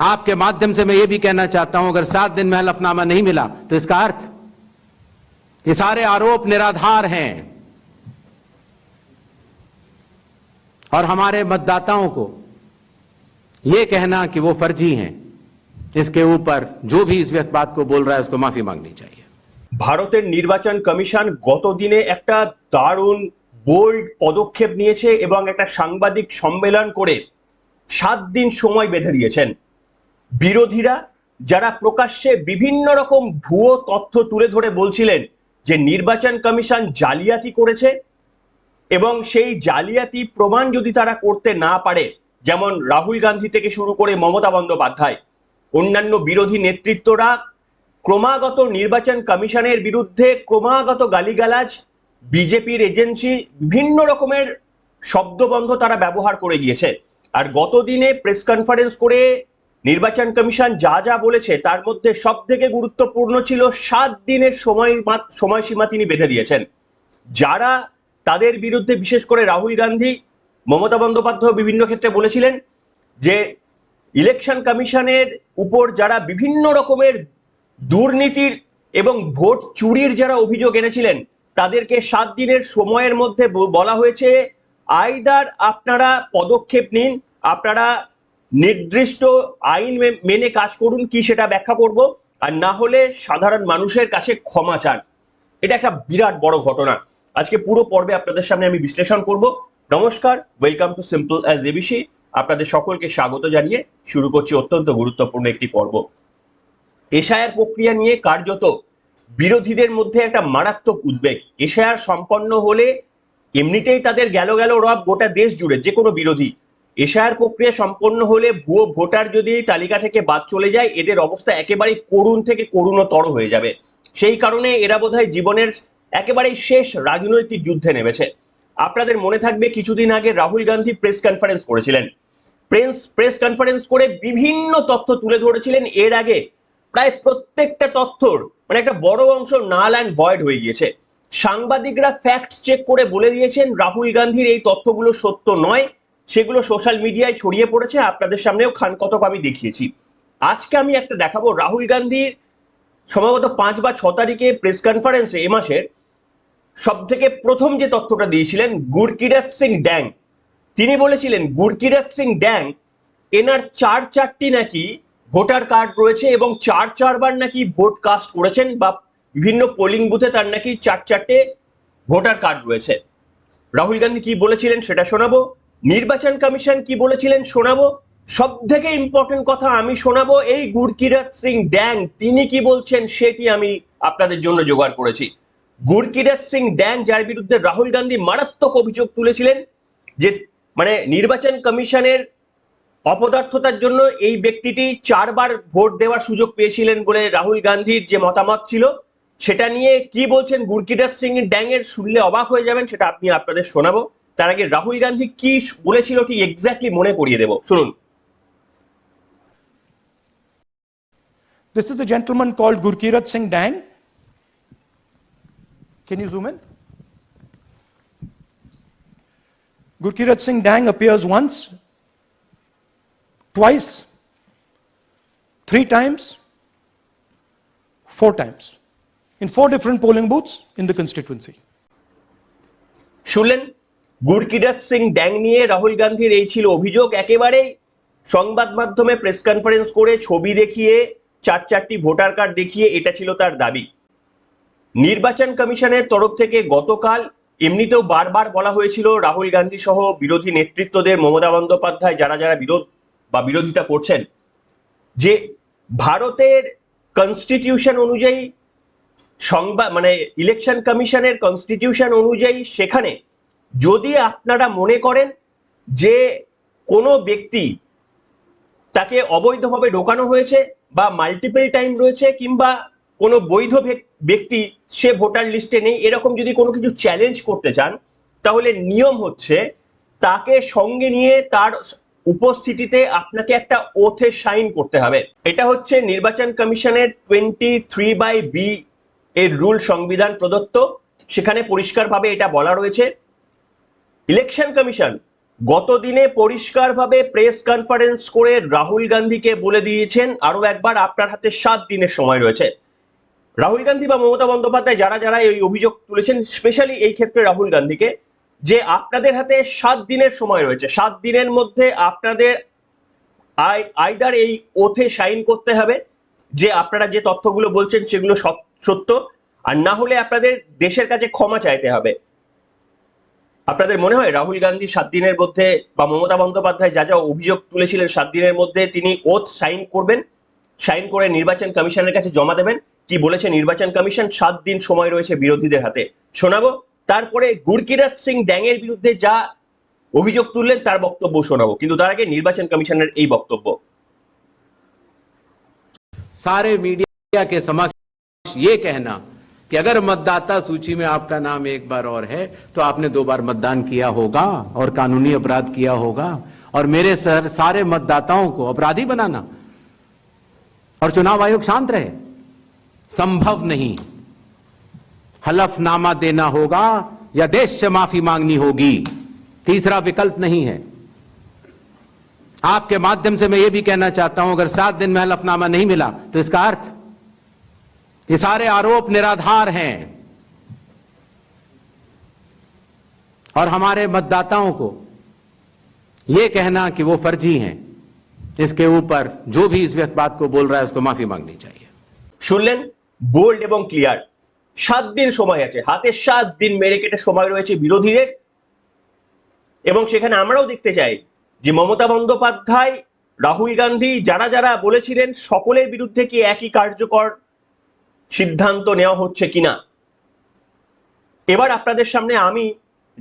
आपके माध्यम से मैं ये भी कहना चाहता हूं अगर सात दिन में हलफनामा नहीं मिला तो इसका अर्थ ये सारे आरोप निराधार हैं और हमारे मतदाताओं को ये कहना कि वो फर्जी हैं इसके ऊपर जो भी इस व्यक्त बात को बोल रहा है उसको माफी मांगनी चाहिए ভারতের নির্বাচন কমিশন গত দিনে একটা দারুণ বোল্ড পদক্ষেপ নিয়েছে এবং একটা সাংবাদিক সম্মেলন করে সাত দিন সময় বেঁধে দিয়েছেন বিরোধীরা যারা প্রকাশ্যে বিভিন্ন রকম ভুয়ো তথ্য তুলে ধরে বলছিলেন যে নির্বাচন কমিশন জালিয়াতি করেছে এবং সেই জালিয়াতি প্রমাণ যদি তারা করতে না পারে, যেমন রাহুল গান্ধী থেকে শুরু করে মমতা বন্দ্যোপাধ্যায়, অন্যান্য বিরোধী নেতৃত্বরা ক্রমাগত নির্বাচন কমিশনের বিরুদ্ধে ক্রমাগত গালিগালাজ, বিজেপির এজেন্সি, বিভিন্ন রকমের শব্দবন্ধ তারা ব্যবহার করে গিয়েছে। আর গত দিনে প্রেস কনফারেন্স করে নির্বাচন কমিশন যা যা বলেছে তার মধ্যে সব থেকে গুরুত্বপূর্ণ ছিল সাত দিনের সময় সময়সীমা তিনি বেঁধে দিয়েছেন। যারা তাদের বিরুদ্ধে বিশেষ করে রাহুল গান্ধী, মমতা বন্দ্যোপাধ্যায় বিভিন্ন ক্ষেত্রে বলেছিলেন যে ইলেকশন কমিশনের উপর যারা বিভিন্ন রকমের দুর্নীতির এবং ভোট চুরির যারা অভিযোগ এনেছিলেন, তাদেরকে সাত দিনের সময়ের মধ্যে বলা হয়েছে, আইদার আপনারা পদক্ষেপ নিন, আপনারা নির্দিষ্ট আইন মেনে কাজ করুন কি সেটা ব্যাখ্যা করব, আর না হলে সাধারণ মানুষের কাছে ক্ষমা চান। এটা একটা বিরাট বড় ঘটনা। আজকে পুরো পর্বে আপনাদের সামনে আমি বিশ্লেষণ করব। নমস্কার welcome to simple as ABC আপনাদের সকলকে স্বাগত জানিয়ে শুরু করছি অত্যন্ত গুরুত্বপূর্ণ একটি পর্ব। এশায়ার প্রক্রিয়া নিয়ে কার্যত বিরোধীদের মধ্যে একটা মারাত্মক উদ্বেগ। এশায়ার সম্পন্ন হলে এমনিতেই তাদের গেল গেল রব গোটা দেশ জুড়ে যে কোনো বিরোধী। এশায়ার প্রক্রিয়া সম্পন্ন হলে ভুয়ো ভোটার যদি তালিকা থেকে বাদ চলে যায়, এদের অবস্থা একেবারেই করুণ থেকে করুণতর হয়ে যাবে। সেই কারণে এরা বোধহয় জীবনের একেবারেই শেষ রাজনৈতিক যুদ্ধে নেমেছে। আপনাদের মনে থাকবে, কিছুদিন আগে রাহুল গান্ধী প্রেস কনফারেন্স করেছিলেন। প্রেস প্রেস কনফারেন্স করে বিভিন্ন তথ্য তুলে ধরেছিলেন। এর আগে প্রায় প্রত্যেকটা তথ্যর মানে একটা বড় অংশ নাল অ্যান্ড ভয়েড হয়ে গিয়েছে। সাংবাদিকরা ফ্যাক্ট চেক করে বলে দিয়েছেন, রাহুল গান্ধীর এই তথ্যগুলো সত্য নয়। সেগুলো সোশ্যাল মিডিয়ায় ছড়িয়ে পড়েছে আপনাদের সামনেও খান কতক আমি দেখিয়েছি। আজকে আমি একটা দেখাবো রাহুল গান্ধীর সম্ভবত পাঁচ বা ছ তারিখে প্রেস কনফারেন্সে এ মাসের সব থেকে প্রথম যে তথ্যটা দিয়েছিলেন গুরকিরাত সিং ড্যাং। তিনি বলেছিলেন, গুরকিরাত সিং ড্যাং, এনার চার চারটি নাকি ভোটার কার্ড রয়েছে এবং চার চারবার নাকি ভোট কাস্ট করেছেন বা বিভিন্ন পোলিং বুথে তার নাকি চার চারটে ভোটার কার্ড রয়েছে। রাহুল গান্ধী কি বলেছিলেন সেটা শোনাবো। নির্বাচন কমিশন কি বলেছিলেন শোনাবো? সব থেকে ইম্পর্টেন্ট কথা আমি শোনাবো, এই গুরকিরাত সিং ড্যাং, তিনি কি বলছেন সেটি আমি আপনাদের জন্য জোগাড় করেছি। গুরকিরাত সিং ড্যাং, যার বিরুদ্ধে রাহুল গান্ধী মারাত্মক অভিযোগ তুলেছিলেন যে মানে নির্বাচন কমিশনের অপদার্থতার জন্য এই ব্যক্তিটি চারবার ভোট দেওয়ার সুযোগ পেয়েছিলেন বলে রাহুল গান্ধীর যে মতামত ছিল, সেটা নিয়ে কি বলছেন গুরকিরাত সিং ড্যাং এর শুনলে অবাক হয়ে যাবেন, সেটা আপনি আপনাদের শোনাবো। তার আগে রাহুল গান্ধী কি বলেছিল ঠিক এক্স্যাক্টলি মনে করিয়ে দেবো শুনুন This is a gentleman called Gurkirat Singh Dang. Can you zoom in? Gurkirat Singh Dang appears once, twice, three times, four times, in four different polling booths in the constituency. শুনলেন গুরকিরাত সিং ড্যাং নিয়ে রাহুল গান্ধীর এই ছিল অভিযোগ। একেবারে সংবাদ মাধ্যমে প্রেস কনফারেন্স করে ছবি দেখিয়ে, চার চারটি ভোটার কার্ড দেখিয়ে এটা ছিল তার দাবি। নির্বাচন কমিশনের তরফ থেকে গতকাল এমনিতেও বারবার বলা হয়েছিল রাহুল গান্ধী সহ বিরোধী নেতৃত্বদের মমতা বন্দ্যোপাধ্যায় যারা যারা বিরোধ বা বিরোধিতা করছেন যে ভারতের কনস্টিটিউশন অনুযায়ী সংবাদ মানে ইলেকশন কমিশনের কনস্টিটিউশন অনুযায়ী সেখানে যদি আপনারা মনে করেন যে কোনো ব্যক্তি তাকে অবৈধভাবে ঢোকানো হয়েছে বা মাল্টিপল টাইম রয়েছে কিংবা কোনো বৈধ ব্যক্তি, সে ভোটার লিস্টে নেই, এরকম যদি কোনো কিছু চ্যালেঞ্জ করতে চান, তাহলে নিয়ম হচ্ছে তাকে সঙ্গে নিয়ে তার উপস্থিতিতে আপনাকে একটা ওথে সাইন করতে হবে। এটা হচ্ছে নির্বাচন কমিশনের টোয়েন্টি থ্রি বাই বি এর রুল সংবিধান প্রদত্ত। সেখানে পরিষ্কারভাবে এটা বলা রয়েছে। ইলেকশন কমিশন গতদিনে পরিষ্কারভাবে প্রেস কনফারেন্স করে রাহুল গান্ধীকে বলে দিয়েছেন আরও একবার আপনার হাতে সাত দিনের সময় রয়েছে। রাহুল গান্ধী বা মমতা বন্দ্যোপাধ্যায় যারা যারা এই অভিযোগ তুলেছেন, স্পেশালি এই ক্ষেত্রে রাহুল গান্ধীকে, যে আপনাদের হাতে সাত দিনের সময় রয়েছে, সাত দিনের মধ্যে আপনাদের আই- আইদার এই ওথে সাইন করতে হবে, যে আপনারা যে তথ্যগুলো বলছেন সেগুলো সত- সত্য, আর না হলে আপনাদের দেশের কাছে ক্ষমা চাইতে হবে। আপনাদের মনে হয় রাহুল গান্ধী সাত দিনের মধ্যে বা মমতা বন্দ্যোপাধ্যায় যা যা অভিযোগ তুলেছিলেন সাত দিনের মধ্যে তিনি ওথ সাইন করবেন সাইন করে নির্বাচন কমিশনের কাছে জমা দেবেন কি বলেছে নির্বাচন কমিশন সাত দিন সময় রয়েছে বিরোধীদের হাতে শোনাবো তারপরে গুরকিরাত সিং ড্যাংয়ের বিরুদ্ধে যা অভিযোগ তুললেন তার বক্তব্য শোনাবো কিন্তু তার আগে নির্বাচন কমিশনের এই বক্তব্য सारे मीडिया के समक्ष ये कहना कि अगर मतदाता सूची में आपका नाम एक बार और है तो आपने दो बार मतदान किया होगा और कानूनी अपराध किया होगा। और मेरे सर, सारे मतदाताओं को अपराधी बनाना। और चुनाव आयोग शांत रहे। संभव नहीं। हलफनामा देना होगा या देश से माफ़ी मांगनी होगी। तीसरा विकल्प नहीं है। आपके माध्यम से मैं ये भी कहना चाहता हूँ, अगर सात दिन में हलफनामा नहीं मिला तो इसका अर्थ ये सारे आरोप निराधार हैं और हमारे मतदाताओं को ये कहना कि वो फर्जी हैं इसके ऊपर जो भी इस व्यक्त बात को बोल रहा है उसको माफी मांगनी चाहिए শুনলেন বোল্ড এবং ক্লিয়ার সাত দিন সময় আছে হাতে সাত দিন মেরে কেটে সময় রয়েছে বিরোধীদের এবং সেখানে আমরাও দেখতে চাই যে মমতা বন্দ্যোপাধ্যায় রাহুল গান্ধী যারা যারা বলেছিলেন সকলের বিরুদ্ধে কি একই কার্যকর সিদ্ধান্ত নেওয়া হচ্ছে কিনা? এবার আপনাদের সামনে আমি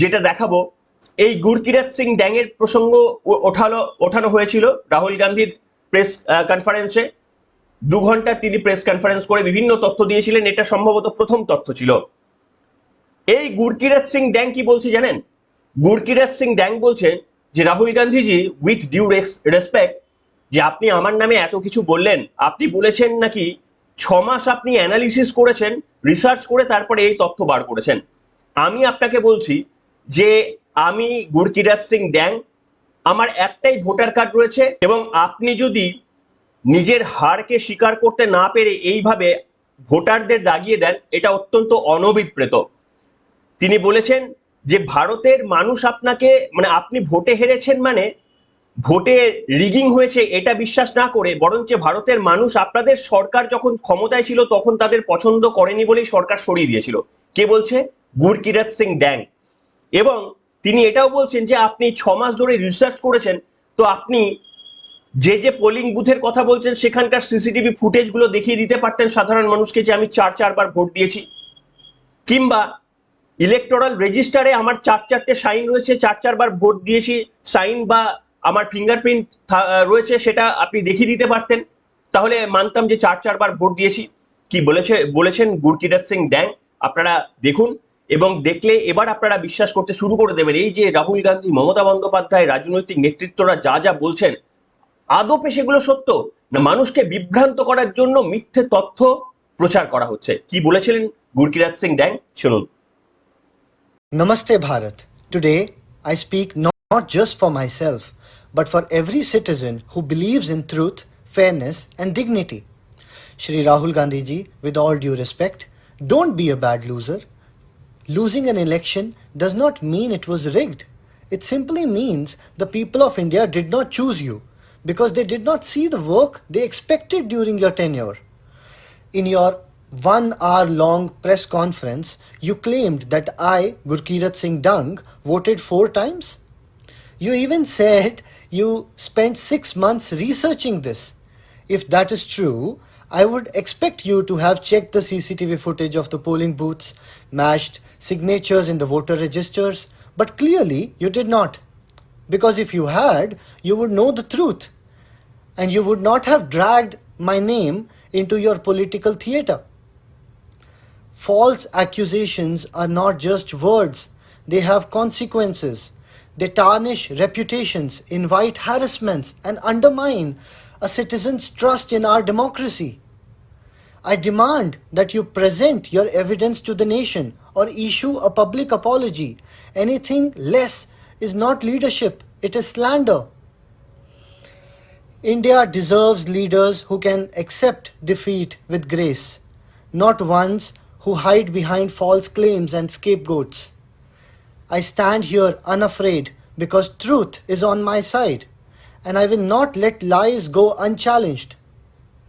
যেটা দেখাবো, এই গুরকিরাত সিং ড্যাংয়ের প্রসঙ্গ ওঠালো, ওঠানো হয়েছিল রাহুল গান্ধীর প্রেস কনফারেন্সে দু ঘণ্টা তিনি প্রেস কনফারেন্স করে বিভিন্ন তথ্য দিয়েছিলেন, এটা সম্ভবত প্রথম তথ্য ছিল। এই গুরকিরাত সিং ড্যাং কি বলছে জানেন? গুরকিরাত সিং ড্যাং বলছেন যে, Rahul Gandhiji with due respect যে আপনি আমার নামে এত কিছু বললেন, আপনি বলেছেন নাকি ছ মাস আপনি অ্যানালিসিস করেছেন রিসার্চ করে তারপরে এই তথ্য বার করেছেন। আমি আপনাকে বলছি যে আমি গুরকিরাজ সিং ড্যাং, আমার একটাই ভোটার কার্ড রয়েছে এবং আপনি যদি নিজের হারকে স্বীকার করতে না পেরে এইভাবে ভোটারদের জাগিয়ে দেন, এটা অত্যন্ত অনভিপ্রেত। তিনি বলেছেন যে ভারতের মানুষ আপনাকে মানে আপনি ভোটে হেরেছেন মানে ভোটে রিগিং হয়েছে, এটা বিশ্বাস না করে, বরঞ্চ ভারতের মানুষ, আপনাদের সরকার যখন ক্ষমতায় ছিল, তখন তাদের পছন্দ করেনি বলেই সরকার সরিয়ে দিয়েছিল। কে বলছে? গুরকিরাত সিং ড্যাং। এবং তিনি এটাও বলছেন যে, আপনি ছ মাস ধরে রিসার্চ করেছেন, তো আপনি যে যে পোলিং বুথের কথা বলছেন, সেখানকার সিসিটিভি ফুটেজগুলো দেখিয়ে দিতে পারতেন সাধারণ মানুষকে যে, আমি চার চারবার ভোট দিয়েছি। কিংবা ইলেকটোরাল রেজিস্টারে আমার চার চারটে সাইন রয়েছে, চার চারবার ভোট দিয়েছি সাইন বা আমার ফিঙ্গারপ্রিন্ট রয়েছে সেটা আপনি দেখিয়ে দিতে পারতেন। তাহলে মানতাম যে চার চারবার ভোট দিয়েছি। কি বলেছে বলেছেন গুরকিরাত সিং ড্যাং। আপনারা দেখুন এবং দেখলে এবার আপনারা বিশ্বাস করতে শুরু করে দেবেন। এই যে রাহুল গান্ধী মমতা বন্দ্যোপাধ্যায় রাজনৈতিক নেতৃত্বরা যা যা বলছেন আদপে সেগুলো সত্য? না মানুষকে বিভ্রান্ত করার জন্য মিথ্যে তথ্য প্রচার করা হচ্ছে? কি বলেছিলেন গুরকিরাত সিং ড্যাং? শুনুন। Namaste Bharat. Today I speak not just for myself, but for every citizen who believes in truth, fairness, and dignity. Shri Rahul Gandhi ji, with all due respect, don't be a bad loser. Losing an election does not mean it was rigged. It simply means the people of India did not choose you because they did not see the work they expected during your tenure. In your one hour long press conference, you claimed that I, Gurkirat Singh Dung, voted four times. You even said you spent six months researching this. If that is true, I would expect you to have checked the CCTV footage of the polling booths, matched signatures in the voter registers, but clearly you did not. Because if you had, you would know the truth and you would not have dragged my name into your political theatre. False accusations are not just words, they have consequences. They tarnish reputations, invite harassments, and undermine a citizen's trust in our democracy. I demand that you present your evidence to the nation or issue a public apology. Anything less is not leadership, it is slander. India deserves leaders who can accept defeat with grace, not ones who hide behind false claims and scapegoats. I stand here unafraid because truth is on my side, and I will not let lies go unchallenged.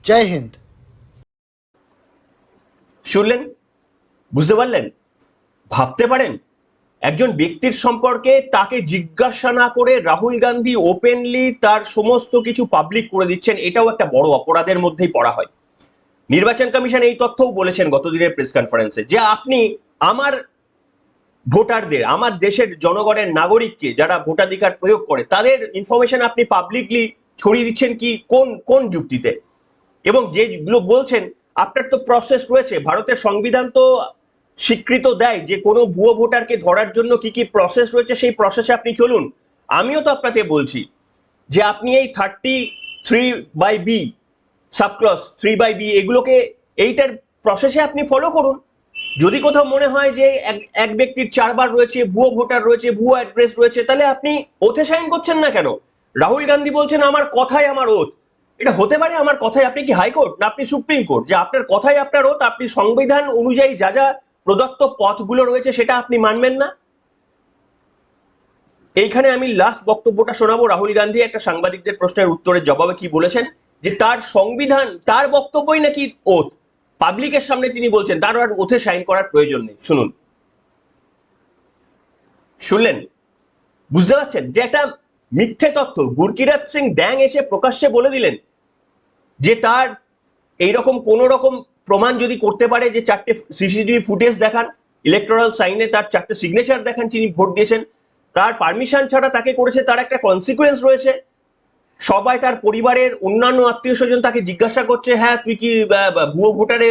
Jai Hind. শুনলেন বুঝতে পারলেন ভাবতে পারেন একজন ব্যক্তির সম্পর্কে তাকে জিজ্ঞাসা না করে রাহুল গান্ধী ওপেনলি তার সমস্ত কিছু পাবলিক করে দিচ্ছেন এটাও একটা বড় অপরাধের মধ্যেই পড়া হয় নির্বাচন কমিশন এই তথ্যও বলেছেন গতদিনের প্রেস কনফারেন্সে যে আপনি আমার ভোটারদের, আমার দেশের জনগণের নাগরিককে যারা ভোটাধিকার প্রয়োগ করে, তাদের ইনফরমেশন আপনি পাবলিকলি ছড়িয়ে দিচ্ছেন কি, কোন কোন যুক্তিতে? এবং যেগুলো বলছেন, আপনার তো প্রসেস রয়েছে। ভারতের সংবিধান তো স্বীকৃত দেয় যে, কোনো ভুয়ো ভোটারকে ধরার জন্য কি কি প্রসেস রয়েছে, সেই প্রসেসে আপনি চলুন। আমিও তো আপনাকে বলছি যে, আপনি এই thirty three by B subclause three by B এগুলোকে এইটার প্রসেসে আপনি ফলো করুন। যদি কোথাও মনে হয় যে এক ব্যক্তির চারবার রয়েছে, ভুয়ো ভোটার রয়েছে, ভুয়ো অ্যাড্রেস রয়েছে, তাহলে আপনি ওথে সাইন করছেন না কেন? রাহুল গান্ধী বলছেন, আমার কথাই আমার ওথ এটা হতে পারে আমার কথাই, আপনি কি হাইকোর্ট? না, আপনি সুপ্রিম কোর্ট। যে আপনার কথাই আপনার ওথ আপনি সংবিধান অনুযায়ী যা যা প্রদত্ত পথগুলো রয়েছে, সেটা আপনি মানবেন না? এইখানে আমি লাস্ট বক্তব্যটা শোনাবো। রাহুল গান্ধী একটা সাংবাদিকদের প্রশ্নের উত্তরের জবাবে কি বলেছেন? যে তার সংবিধান, তার বক্তব্যই নাকি ওথ পাবলিকের সামনে তিনি বলছেন আর ওথে সাইন করার প্রয়োজন নেই। শুনুন। শুনলেন? বুঝতে পারছেন? যে একটা মিথ্যে তথ্য গুরকিরাত সিং ড্যাং এসে প্রকাশ্যে বলে দিলেন যে তার এইরকম কোন রকম প্রমাণ যদি করতে পারে যে চারটে সিসিটিভি ফুটেজ দেখান ইলেকট্রাল সাইনে তার চারটে সিগনেচার দেখান তিনি ভোট দিয়েছেন, তার পারমিশন ছাড়া তাকে করেছে, তার একটা কনসিকুয়েন্স রয়েছে। সবাই তার পরিবারের অন্যান্য আত্মীয় স্বজন তাকে জিজ্ঞাসা করছে হ্যাঁ তুই কি ভুয়ো ভোটারে,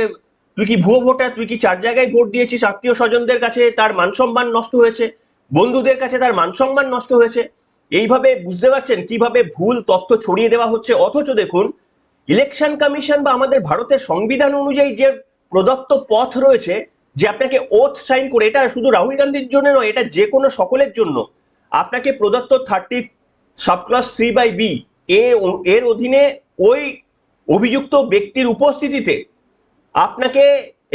তুই কি ভুয়ো ভোটার? তুই কি চার জায়গায় ভোট দিয়েছিস? আত্মীয় স্বজনদের কাছে তার মান সম্মান নষ্ট হয়েছে, বন্ধুদের কাছে তার মান সম্মান নষ্ট হয়েছে। এইভাবে বুঝতে পারছেন কীভাবে ভুল তথ্য ছড়িয়ে দেওয়া হচ্ছে? অথচ দেখুন, ইলেকশন কমিশন বা আমাদের ভারতের সংবিধান অনুযায়ী যে প্রদত্ত পথ রয়েছে, যে আপনাকে ওথ সাইন করে, এটা শুধু রাহুল গান্ধীর জন্য নয়, এটা যে কোনো সকলের জন্য। আপনাকে প্রদত্ত thirty subclause three by B A এর অধীনে ওই অভিযুক্ত ব্যক্তির উপস্থিতিতে আপনাকে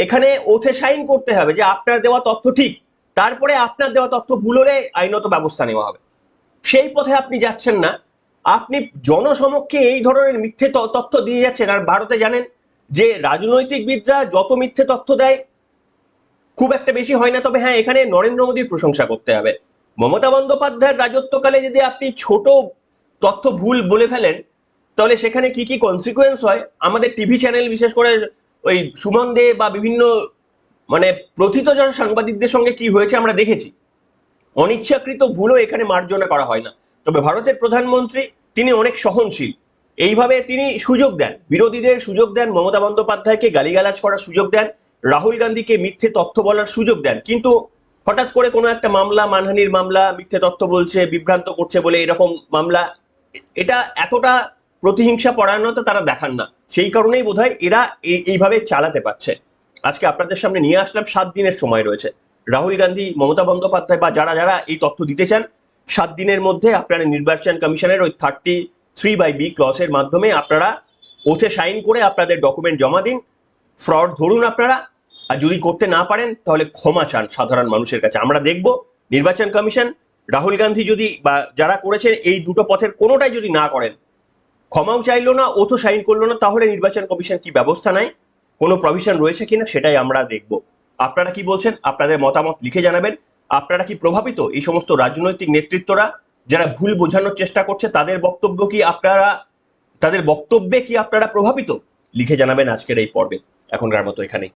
এখানে ওথে সাইন করতে হবে যে আপনার দেওয়া তথ্য ঠিক। তারপরে আপনার দেওয়া তথ্য ভুল হলে আইনত ব্যবস্থা নেওয়া হবে। সেই পথে আপনি যাচ্ছেন না। আপনি জনসমক্ষে এই ধরনের মিথ্যে তথ্য দিয়ে যাচ্ছেন। আর ভারতে জানেন যে রাজনৈতিকবিদরা যত মিথ্যে তথ্য দেয়, খুব একটা বেশি হয় না। তবে হ্যাঁ এখানে নরেন্দ্র মোদীর প্রশংসা করতে হবে। মমতা বন্দ্যোপাধ্যায়ের রাজত্বকালে যদি আপনি ছোট তথ্য ভুল বলে ফেলেন, তাহলে সেখানে কি কি কনসিকুয়েন্স হয়? আমাদের টিভি চ্যানেল বিশেষ করে ওই সুমন দে বা বিভিন্ন মানে প্রথিত যারা সাংবাদিকদের সঙ্গে কি হয়েছে আমরা দেখেছি। অনিচ্ছাকৃত ভুলও এখানে মার্জনা করা হয় না। তবে ভারতের প্রধানমন্ত্রী, তিনি অনেক সহনশীল। এইভাবে তিনি সুযোগ দেন। বিরোধীদের সুযোগ দেন, মমতা বন্দ্যোপাধ্যায়কে গালিগালাজ করার সুযোগ দেন, রাহুল গান্ধীকে মিথ্যে তথ্য বলার সুযোগ দেন। কিন্তু হঠাৎ করে কোনো একটা মামলা, মানহানির মামলা, মিথ্যে তথ্য বলছে, বিভ্রান্ত করছে বলে এরকম মামলা এটা এতটা প্রতিহিংসা পরায়ণতা তারা দেখান না। সেই কারণেই বোধহয় এরা এইভাবে চালাতে পারছে। আজকে আপনাদের সামনে নিয়ে আসলাম, সাত দিনের সময় রয়েছে। রাহুল গান্ধী, মমতা বন্দ্যোপাধ্যায় বা যারা যারা এই তথ্য দিতে চান, সাত দিনের মধ্যে আপনারা নির্বাচন কমিশনের ওই থার্টি থ্রি বাই বি ক্লসের মাধ্যমে আপনারা ওথে সাইন করে আপনাদের ডকুমেন্ট জমা দিন। ফ্রড ধরুন আপনারা। আর যদি করতে না পারেন, তাহলে ক্ষমা চান সাধারণ মানুষের কাছে। আমরা দেখব নির্বাচন কমিশন রাহুল গান্ধী যদি বা যারা করেছেন এই দুটো পথের কোনোটাই যদি না করেন, ক্ষমাও চাইলো না ও তো সাইন করল না, তাহলে নির্বাচন কমিশন কি ব্যবস্থা নেয়? কোনো প্রভিশন রয়েছে কিনা সেটাই আমরা দেখব। আপনারা কি বলছেন? আপনাদের মতামত লিখে জানাবেন। আপনারা কি প্রভাবিত এই সমস্ত রাজনৈতিক নেতৃত্বরা যারা ভুল বোঝানোর চেষ্টা করছে, তাদের বক্তব্য কি আপনারা, তাদের বক্তব্যে কি আপনারা প্রভাবিত? লিখে জানাবেন আজকের এই পর্বে। এখনকার মতো এখানেই।